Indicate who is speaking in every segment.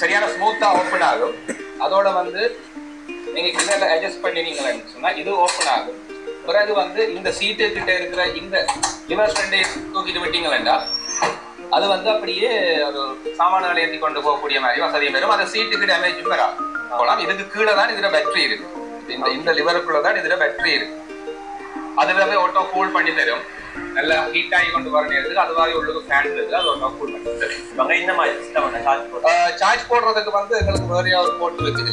Speaker 1: சரியான ஸ்மூத்தா ஓப்பன் ஆகும். அதோட வந்து நீங்க கிட்ட அட்ஜஸ்ட் பண்ணினீங்கன்னு சொன்னா இது ஓப்பன் ஆகும். பிறகு வந்து இந்த சீட்டு கிட்ட இருக்கிற இந்த லிவர் ரெண்டை தூக்கிட்டு விட்டீங்களா அது வந்து அப்படியே ஒரு சாமான்களை ஏற்றி கொண்டு போகக்கூடிய மாதிரி வசதியும் பெறும். அந்த சீட்டுக்கு டேமேஜும் பெறா போகலாம் இதுக்கு கீழே தான் இதுல பேட்டரி இருக்கு. இந்த இந்த லிவருக்குள்ள தான் இதுல பேட்டரி இருக்கு. அதுவே ஆட்டோ கூல் பண்ணி தரும். நல்லா ஹீட் ஆகி கொண்டு வர நேரத்துக்கு அதுவாக உள்ளுக்கு ஃபேன் இருக்கு. அது ஆட்டோ கூல்
Speaker 2: இவங்க இந்த மாதிரி சிஸ்டம் சார்ஜ் போட்டு
Speaker 1: சார்ஜ் போடுறதுக்கு வந்து எங்களுக்கு வேறையா ஒரு போர்ட் இருக்கு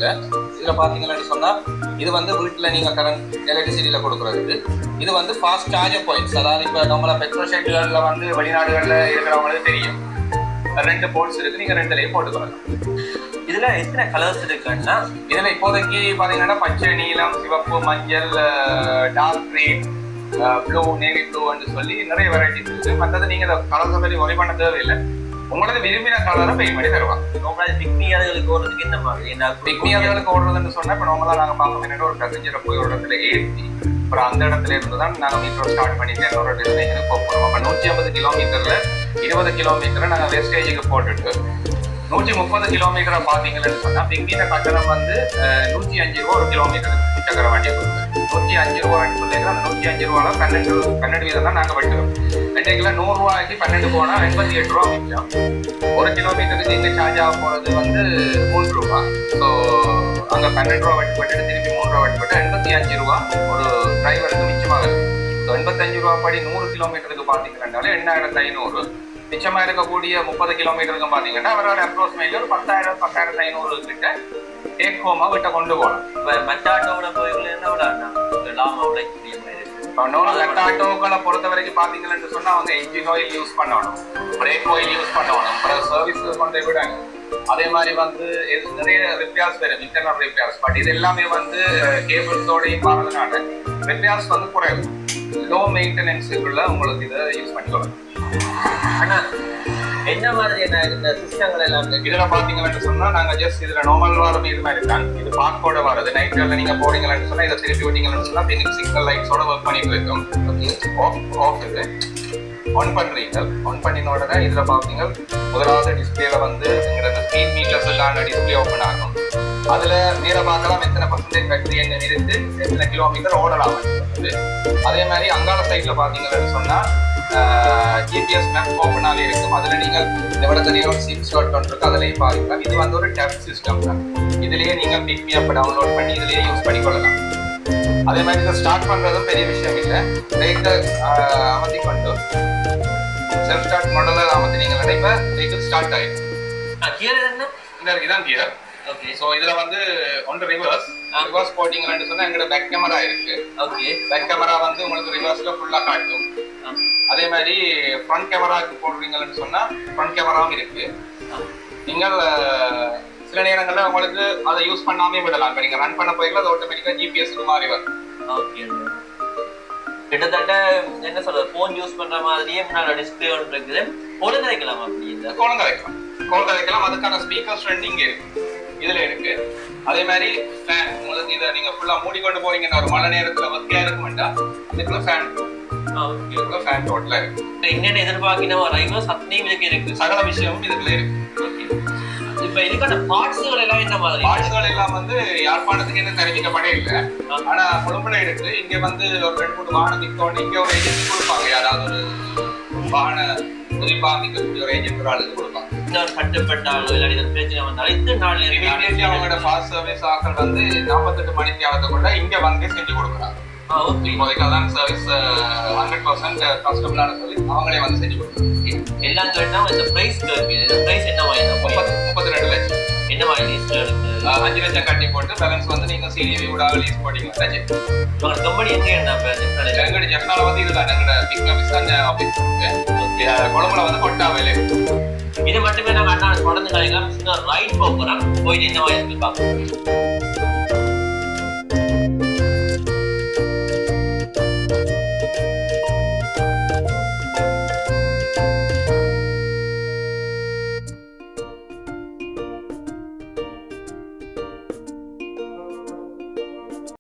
Speaker 1: இதுல பாத்தீங்கன்னு சொன்னா இது வந்து வீட்டுல நீங்க கரண்ட் எலக்ட்ரிசிட்டியில கொடுக்குறதுக்கு இது. வந்து ஃபாஸ்ட் சார்ஜர் பாயிண்ட்ஸ் அதாவது இப்ப நம்மள பெட்ரோல் ஷெட்டுகள்ல வந்து வெளிநாடுகள்ல இருக்கிறவங்களுக்கு தெரியும். ரெண்டு போர்ட்ஸ் இருக்கு நீங்க ரெண்டுலயும் போட்டுக்கலாம்
Speaker 2: இதுல எத்தனை கலர்ஸ் இருக்குன்னா
Speaker 1: இதுல இப்போதைக்கு பாத்தீங்கன்னா பச்சை நீலம் சிவப்பு மஞ்சள் டார்க் கிரீன் ப்ளூ நேவி ப்ளூன்னு சொல்லி நிறைய வெரைட்டிஸ் இருக்கு மற்றது நீங்க கலர் சொல்லி ஒரே பண்ண தேவையில்லை. உங்களோட விரும்பின கலரை பெயிண்ட் பண்ணி தருவாங்க.
Speaker 2: உங்களால பிக்னி அதுகளுக்கு ஓடுறதுக்கு இந்த மாதிரி? என்ன
Speaker 1: பிக்னி அதுகளுக்கு ஓடுறதுன்னு சொன்னா இப்போ நார்மலா நாங்க பார்ப்போம் என்னோட ஒரு பேசஞ்சரை போய் ஒரு இடத்துல ஏற்றி அப்புறம் அந்த இடத்துல இருந்து தான் நாங்க மீட்டர் ஸ்டார்ட் பண்ணிட்டு என்னோட டெஸ்டினேஷனுக்கு போக போறோம். அப்ப நூற்றி ஐம்பது கிலோமீட்டர்ல இருபது கிலோமீட்டரை நாங்க வேஸ்டேஜுக்கு போட்டுட்டு நூற்றி முப்பது கிலோமீட்டரை பார்த்தீங்கன்னு சொன்னா பிக்னின கட்டணம் வந்து நூற்றி அஞ்சு ரூபா ஒரு கிலோமீட்டர் சக்கர வண்டி கொடுப்பேன் நூற்றி அஞ்சு ரூபான்னு சொல்லிட்டு அந்த நூற்றி அஞ்சு ரூபால பன்னெண்டு பன்னெண்டு வீதம் தான் நாங்க வெட்டுறோம் ரெண்டு நூறு பன்னெண்டு போனால் எண்பத்தி எட்டு ரூபா மிச்சம் ஒரு கிலோமீட்டருக்கு இங்கே சார்ஜ் ஆக போகிறது வந்து மூன்று ரூபா. ஸோ அங்கே பன்னெண்டு ரூபா வெட்டி போட்டு திருப்பி மூணு ரூபா வெட்டி போட்டு எண்பத்தி அஞ்சு ரூபா ஒரு டிரைவருக்கு மிச்சமாகுது ஸோ எண்பத்தஞ்சு ரூபா படி நூறு கிலோமீட்டருக்கு பார்த்தீங்கன்னாலே எண்ணாயிரத்து ஐநூறு. மிச்சமாக இருக்கக்கூடிய முப்பது கிலோமீட்டருக்கு பார்த்தீங்கன்னா அவரோட அப்ரோக்சிமேட்லி ஒரு பத்தாயிரம் பத்தாயிரத்து ஐநூறு கிட்ட டேக் ஹோமா விட்ட கொண்டு போகலாம்
Speaker 2: இப்ப மற்ற ஆட்டோவோட விட லாமா உழைக்கக்கூடிய மாதிரி இருக்கு
Speaker 1: இப்போ ஆட்டோக்களை பொறுத்த வரைக்கும் பார்த்தீங்கன்னு சொன்னா அவங்க இன்ஜின் ஆயில் யூஸ் பண்ணணும் பிரேக் ஆயில் யூஸ் பண்ணணும் அப்புறம் சர்வீஸ் கொண்டு விடாங்க அதே மாதிரி வந்து நிறைய ரிப்பேர்ஸ் வரும் இன்டர்னல் ரிப்பேர்ஸ் பட் இது எல்லாமே வந்து கேபிள்ஸோடையும் வரதுனால ரிப்பேர்ஸ் வந்து குறைவு லோ மெயின்டெனன்ஸுக்குள்ள உங்களுக்கு இதை யூஸ் பண்ணிக்கலாம்
Speaker 2: என்ன மாதிரியான இந்த சிஸ்டங்கள் எல்லாம்
Speaker 1: இதுல பாத்தீங்கன்னு சொன்னா நாங்க ஜஸ்ட் இதுல நார்மல் வாரம் இது மாதிரி தான் இது பார்க்கோட வருது. நைட்ல நீங்க போறீங்கன்னு சொன்னா இதை திருப்பி விட்டீங்கன்னு சொன்னா பினிக் சிக்னல் லைட்ஸோட ஒர்க் பண்ணிட்டு இருக்கும். ஆஃப் ஆஃப் இது. ஆன் பண்றீங்க. ஆன் பண்ணின உடனே இதுல பாத்தீங்க முதலாவது டிஸ்பிளேல வந்து எங்களோட ஸ்பீட் மீட்டர்ஸ் எல்லாம் டிஸ்பிளே ஓப்பன் ஆகும். அதுல நேர பார்க்கலாம் எத்தனை பர்சன்டேஜ் பேட்டரி என்ன இருந்து எத்தனை கிலோமீட்டர் ஓடலாம் அதே மாதிரி அங்காள சைட்ல பாத்தீங்கன்னு சொன்னா ஜிபிஎஸ் மேப் ஓப்பனாகவே இருக்கும். அதுல நீங்கள் எவ்வளவு சிம் ஸ்லாட் இருக்கு அதுலயும் பாருக்கலாம் இது வந்து ஒரு டேப் சிஸ்டம் தான் இதுலயே நீங்க பிக் மீ அப் டவுன்லோட் பண்ணி இதுலயே யூஸ் பண்ணிக்கொள்ளலாம். அதே மாதிரி இதை ஸ்டார்ட் பண்றதும் பெரிய விஷயம் இல்லை. பிரேக்கை அமர்த்தி கொண்டு செல்ஃப் ஸ்டார்ட் மாடலில் அமர்த்தி நீங்கள் நினைப்ப வெஹிக்கிள் ஸ்டார்ட் ஆயிடும்.
Speaker 2: கியர் என்ன?
Speaker 1: இந்த இதான் கியர்
Speaker 2: ஓகே
Speaker 1: ஸோ இதுல வந்து ஒன்று ரிவர்ஸ் ரிவர்ஸ் போட்டிங்கன்னு சொன்னா எங்களோட பேக் கேமரா இருக்கு.
Speaker 2: ஓகே
Speaker 1: பேக் கேமரா வந்து உங்களுக்கு ரிவர்ஸ்ல ஃபுல்லா காட்டும். அதே மாதிரி ஃப்ரண்ட் கேமராக்கு போடுறீங்கன்னு சொன்னா ஃப்ரண்ட் கேமராவும் இருக்கு. நீங்கள் சில நேரங்கள்ல உங்களுக்கு அதை யூஸ் பண்ணாமே விடலாம். இப்போ நீங்க ரன் பண்ண போயில அது ஆட்டோமேட்டிக்கா ஜிபிஎஸ் மாதிரி வரும்.
Speaker 2: ஓகே கிட்டத்தட்ட என்ன சொல்றது போன் யூஸ் பண்ற மாதிரியே முன்னாடி டிஸ்பிளே ஒன்று இருக்குது. பொழுது வைக்கலாம் அப்படி இந்த
Speaker 1: குழந்தை வைக்கலாம். குழந்தை வைக்கலாம். அதுக்கான ஸ்பீக்கர்ஸ் ரெண்டு இங்க இருக்கு. இதுல இருக்கு. அதே மாதிரி ஃபேன் உங்களுக்கு இதை நீங்க ஃபுல்லா மூடிக்கொண்டு போறீங்கன்னா ஒரு மழை நேரத்துல வத்தியா இருக்க வேண்டாம் இதுக்குள்ள ஃபேன் இதுக்குள்ள ஃபேன் டோட்டலா
Speaker 2: என்னென்ன எதிர்பார்க்கின ரைவர்ஸ் சத்தியம் இதுக்கு இருக்கு
Speaker 1: சகல விஷயமும் இதுக்குள்ள இருக்கு
Speaker 2: இப்ப இதுக்கான பார்ட்ஸ்கள் எல்லாம் என்ன மாதிரி
Speaker 1: பாட்ஸ்கள் எல்லாம் வந்து யாழ்ப்பாணத்துக்கு என்ன தெரிவிக்கப்படே இல்லை ஆனா கொழும்புல இருக்கு இங்க வந்து ஒரு ரெண்டு மூணு வாகனம் நிக்கோன்னு இங்க ஒரு ஏஜென்சி கொடுப்பாங்க. யாராவது ஒரு வாகன உதவி அமைக்கக்கூடிய ஒரு ஏஜென்ட் ஒரு ஆளுக்கு கொடுப்பாங்க.
Speaker 2: இன்னொரு கட்டுப்பட்டாலோ இல்லாட்டி ஏதாவது பிரச்சனை வந்தாலும் இந்த நாள்
Speaker 1: அவங்களோட ஃபாஸ்ட் சர்வீஸ் ஆக்கள் வந்து நாற்பத்தெட்டு மணி தியாகத்தை கூட இங்க வந்து செஞ்சு கொடுக்குறாங்க. இப்போதைக்கு அதான் சர்வீஸ் ஹண்ட்ரட் பர்சன்ட் கஸ்டமரான சர்வீஸ் அவங்களே வந்து செஞ்சு
Speaker 2: எல்லாம் இந்த பிரைஸ் இந்த பிரைஸ் என்ன மாதிரி
Speaker 1: முப்பத்தி முப்பத்தி ரெண்டு லட்சம்.
Speaker 2: என்ன மாதிரி லிஸ்ட் இருக்கு?
Speaker 1: அஹ் அஞ்சு லட்சம் கட்டி போட்டு பேலன்ஸ் வந்து நீங்க சிடிவி விட லீஸ் போட்டீங்கன்னா சரி
Speaker 2: உங்களோட கம்பெனி எங்க என்ன பேர்
Speaker 1: எங்கட ஜெஃப்னால வந்து பிக் ஆஃபீஸ் தான் ஆஃபீஸ் இருக்கு. அஹ் கொழும்புல வந்து கொட்டாவேல
Speaker 2: இது மட்டுமே நாங்க அண்ணா தொடர்ந்து கலைக்கலாம் ரைட் போகிறோம் போயிட்டு என்ன இருக்கு பார்க்கலாம்